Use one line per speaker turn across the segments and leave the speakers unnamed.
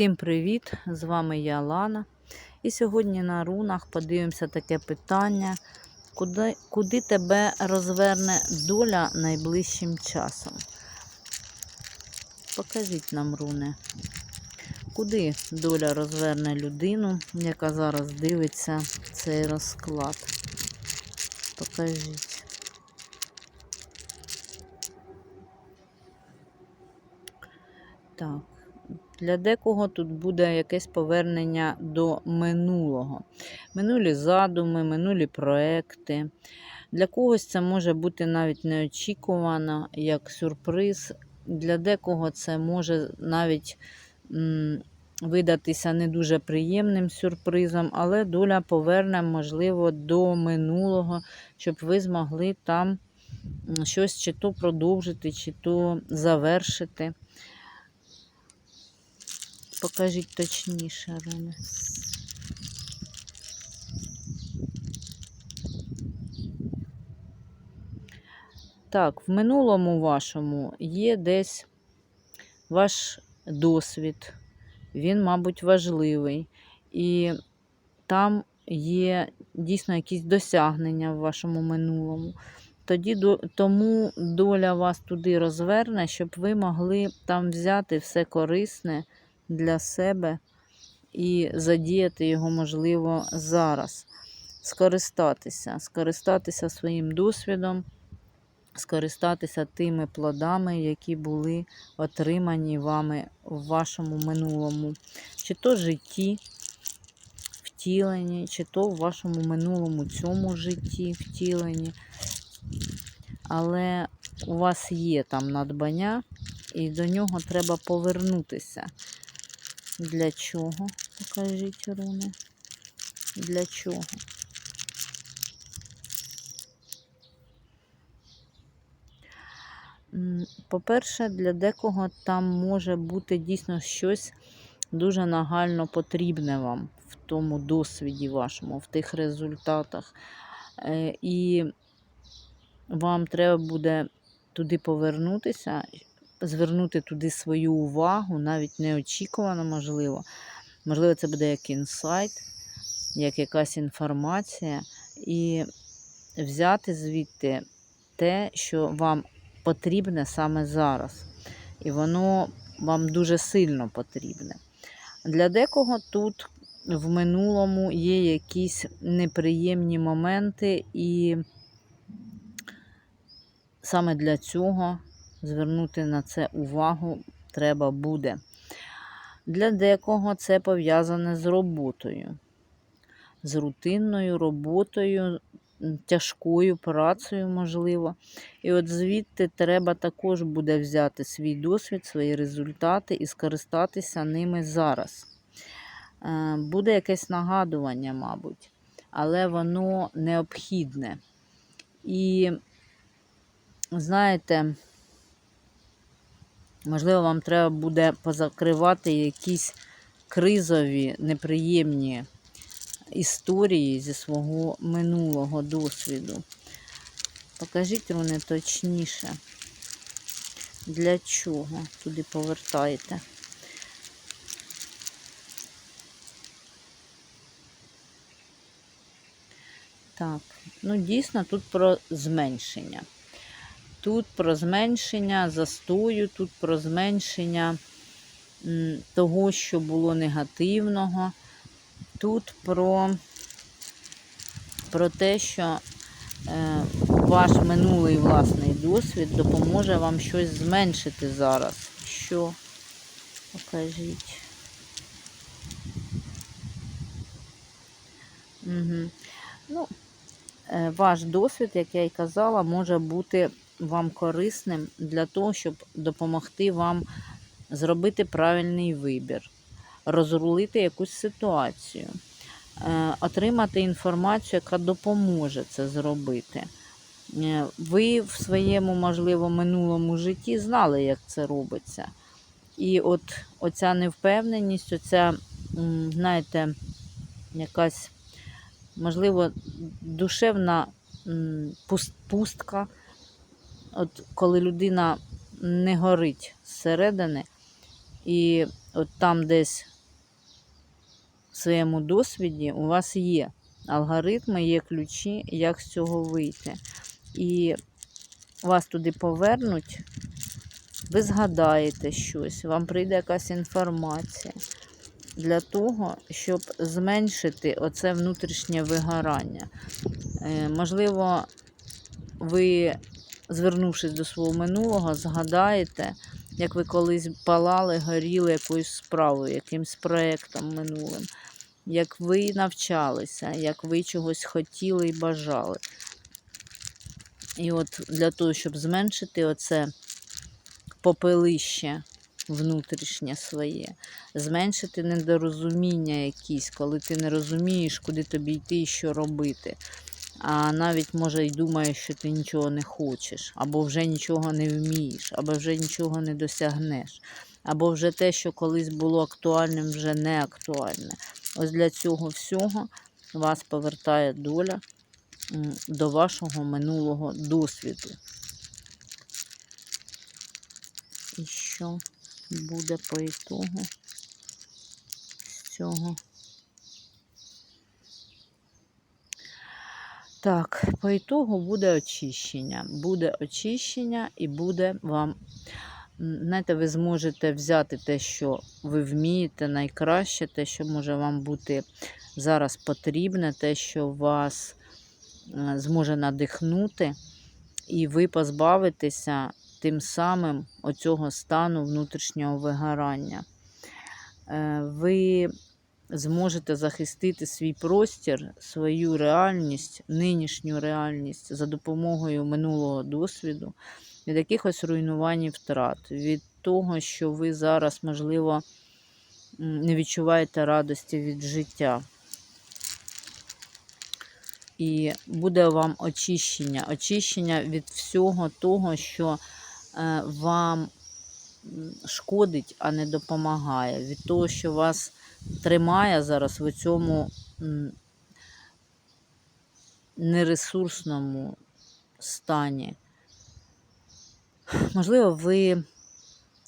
Всім привіт! З вами я Лана. І сьогодні на рунах подивимося таке питання, куди, куди тебе розверне доля найближчим часом. Покажіть нам руни, куди доля розверне людину, яка зараз дивиться цей розклад. Покажіть. Так. Для декого тут буде якесь повернення до минулого. Минулі задуми, минулі проекти. Для когось це може бути навіть неочікувано, як сюрприз. Для декого це може навіть видатися не дуже приємним сюрпризом, але доля поверне, можливо, до минулого, щоб ви змогли там щось чи то продовжити, чи то завершити. Покажіть точніше, Руни. Так, в минулому вашому є десь ваш досвід. Він, мабуть, важливий. І там є дійсно якісь досягнення в вашому минулому. Тоді тому доля вас туди розверне, щоб ви могли там взяти все корисне для себе і задіяти його, можливо, зараз. Скористатися, скористатися своїм досвідом, скористатися тими плодами, які були отримані вами в вашому минулому, чи то житті втілені, чи то в вашому минулому цьому житті втілені. Але у вас є там надбання, і до нього треба повернутися. Для чого? Покажіть руни. Для чого? По-перше, для декого там може бути дійсно щось дуже нагально потрібне вам в тому досвіді вашому, в тих результатах. Е, І вам треба буде туди повернутися, звернути туди свою увагу, навіть неочікувано, можливо. Можливо, це буде як інсайт, як якась інформація, і взяти звідти те, що вам потрібне саме зараз. І воно вам дуже сильно потрібне. Для декого тут в минулому є якісь неприємні моменти, і саме для цього звернути на це увагу треба буде. Для декого це пов'язане з роботою, з рутинною роботою, тяжкою працею, можливо. І от звідти треба також буде взяти свій досвід, свої результати і скористатися ними зараз. Е, Буде якесь нагадування, мабуть, але воно необхідне. І, знаєте, Можливо, вам треба буде позакривати якісь кризові, неприємні історії зі свого минулого досвіду. Покажіть руни точніше, для чого туди повертаєте. Так, ну дійсно тут про зменшення. Тут про зменшення застою, тут про зменшення того, що було негативного. Тут про про те, що е, ваш минулий власний досвід допоможе вам щось зменшити зараз. Що? Покажіть. Угу. Ну, е, Ваш досвід, як я й казала, може бути вам корисним для того, щоб допомогти вам зробити правильний вибір, розрулити якусь ситуацію, е, отримати інформацію, яка допоможе це зробити. Е, ви в своєму, можливо, минулому житті знали, як це робиться. І от оця невпевненість, оця, знаєте, якась, можливо, душевна пустка. От коли людина не горить зсередини, і от там десь в своєму досвіді у вас є алгоритми, є ключі, як з цього вийти. І вас туди повернуть, ви згадаєте щось, вам прийде якась інформація для того, щоб зменшити оце внутрішнє вигорання. Е, Можливо, ви, звернувшись до свого минулого, згадаєте, як ви колись палали, горіли якоюсь справою, якимсь проєктом минулим, як ви навчалися, як ви чогось хотіли і бажали. І от для того, щоб зменшити оце попелище внутрішнє своє, зменшити недорозуміння якісь, коли ти не розумієш, куди тобі йти і що робити. А навіть, може, й думаєш, що ти нічого не хочеш, або вже нічого не вмієш, або вже нічого не досягнеш, або вже те, що колись було актуальним, вже не актуальне. Ось для цього всього вас повертає доля до вашого минулого досвіду. І що буде по ітогу з цього? Так, по ітогу буде очищення. Буде очищення і буде вам, знаєте, ви зможете взяти те, що ви вмієте, найкраще, те, що може вам бути зараз потрібне, те, що вас зможе надихнути, і ви позбавитеся тим самим оцього стану внутрішнього вигорання. Ви зможете захистити свій простір, свою реальність, нинішню реальність за допомогою минулого досвіду, від якихось руйнувань і втрат, від того, що ви зараз, можливо, не відчуваєте радості від життя. І буде вам очищення, очищення від всього того, що е, вам шкодить, а не допомагає, від того, що вас тримає зараз в цьому нересурсному стані. Можливо, ви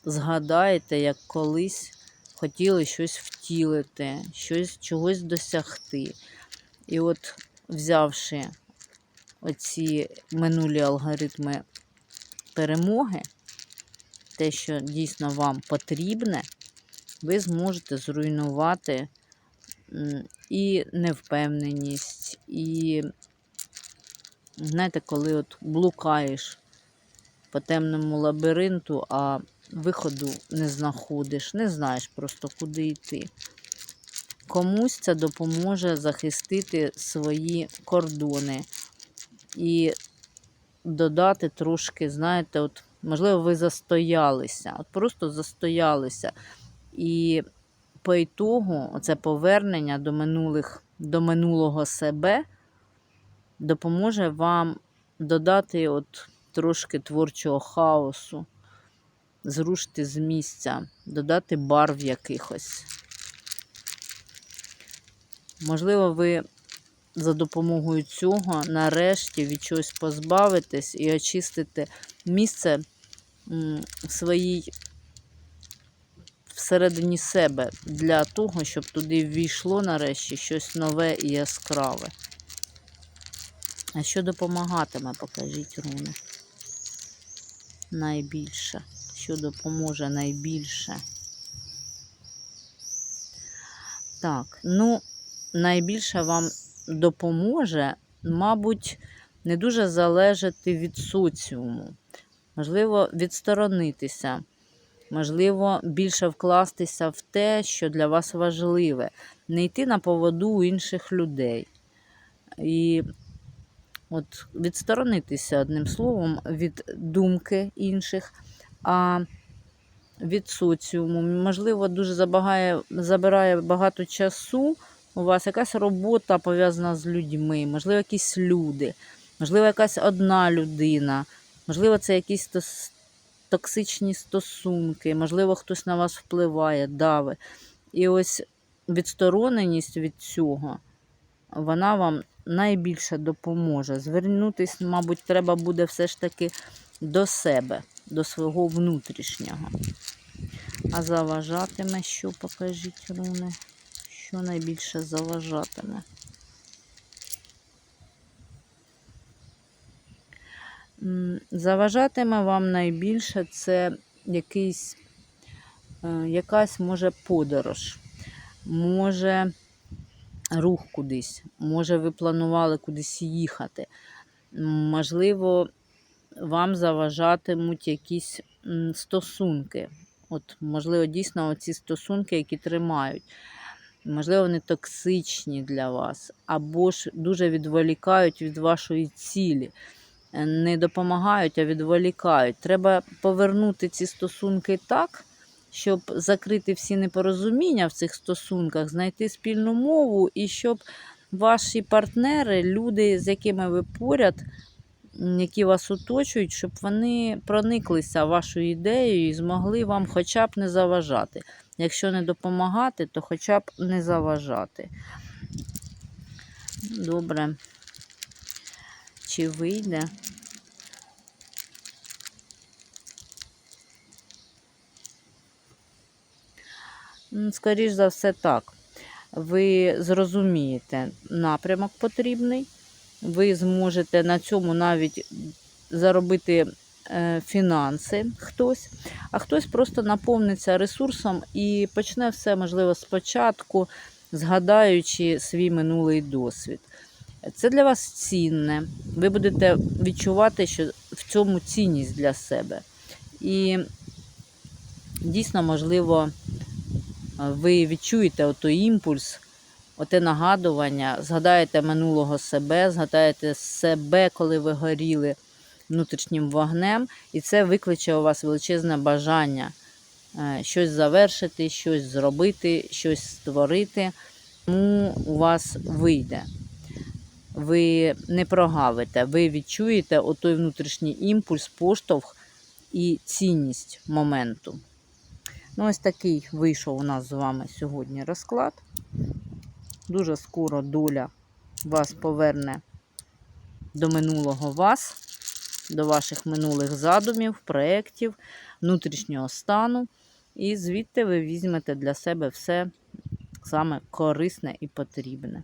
згадаєте, як колись хотіли щось втілити, щось, чогось досягти. І от, взявши оці минулі алгоритми перемоги, те, що дійсно вам потрібне, ви зможете зруйнувати і невпевненість, і, знаєте, коли от блукаєш по темному лабіринту, а виходу не знаходиш, не знаєш просто, куди йти. Комусь це допоможе захистити свої кордони і додати трошки, знаєте, от, можливо, ви застоялися, от просто застоялися. І по ітогу оце повернення до минулих, до минулого себе допоможе вам додати от трошки творчого хаосу, зрушити з місця, додати барв якихось. Можливо, ви за допомогою цього нарешті від чогось позбавитесь і очистите місце в своїй всередині себе для того, щоб туди ввійшло нарешті щось нове і яскраве. А що допомагатиме, покажіть руни. Найбільше. Що допоможе найбільше. Так, ну, найбільше вам допоможе, мабуть, не дуже залежати від соціуму. Можливо, відсторонитися. Можливо, більше вкластися в те, що для вас важливе, не йти на поводу у інших людей. І от відсторонитися одним словом від думки інших, а від соціуму. Можливо, дуже забагає, забирає багато часу. У вас якась робота пов'язана з людьми, можливо, якісь люди, можливо, якась одна людина, можливо, це якісь токсичні стосунки, можливо, хтось на вас впливає, дави. І ось відстороненість від цього, вона вам найбільше допоможе. Звернутись, мабуть, треба буде все ж таки до себе, до свого внутрішнього. А заважатиме, що покажіть руни, Що найбільше заважатиме? Заважатиме вам найбільше це якийсь, е, якась може подорож, може рух кудись, може ви планували кудись їхати. Можливо, вам заважатимуть якісь стосунки. От, можливо, дійсно ці стосунки, які тримають. Можливо, вони токсичні для вас, або ж дуже відволікають від вашої цілі. Не допомагають, а відволікають. Треба повернути ці стосунки так, щоб закрити всі непорозуміння в цих стосунках, знайти спільну мову, і щоб ваші партнери, люди, з якими ви поряд, які вас оточують, щоб вони прониклися вашою ідеєю і змогли вам хоча б не заважати. Якщо не допомагати, то хоча б не заважати. Добре. Чи вийде? М, Скоріш за все, так. Ви зрозумієте напрямок потрібний, ви зможете на цьому навіть заробити е, фінанси хтось, а хтось просто наповниться ресурсом і почне все, можливо, спочатку, згадаючи свій минулий досвід. Це для вас цінне. Ви будете відчувати, що в цьому цінність для себе. І дійсно, можливо, ви відчуєте отой імпульс, оте нагадування, згадаєте минулого себе, згадаєте себе, коли ви горіли внутрішнім вогнем, і це викличе у вас величезне бажання е, щось завершити, щось зробити, щось створити. Тому у вас вийде. Ви не прогавите, ви відчуєте отой внутрішній імпульс, поштовх і цінність моменту. Ну, ось такий вийшов у нас з вами сьогодні розклад. Дуже скоро доля вас поверне до минулого вас, до ваших минулих задумів, проєктів, внутрішнього стану. І звідти ви візьмете для себе все саме корисне і потрібне.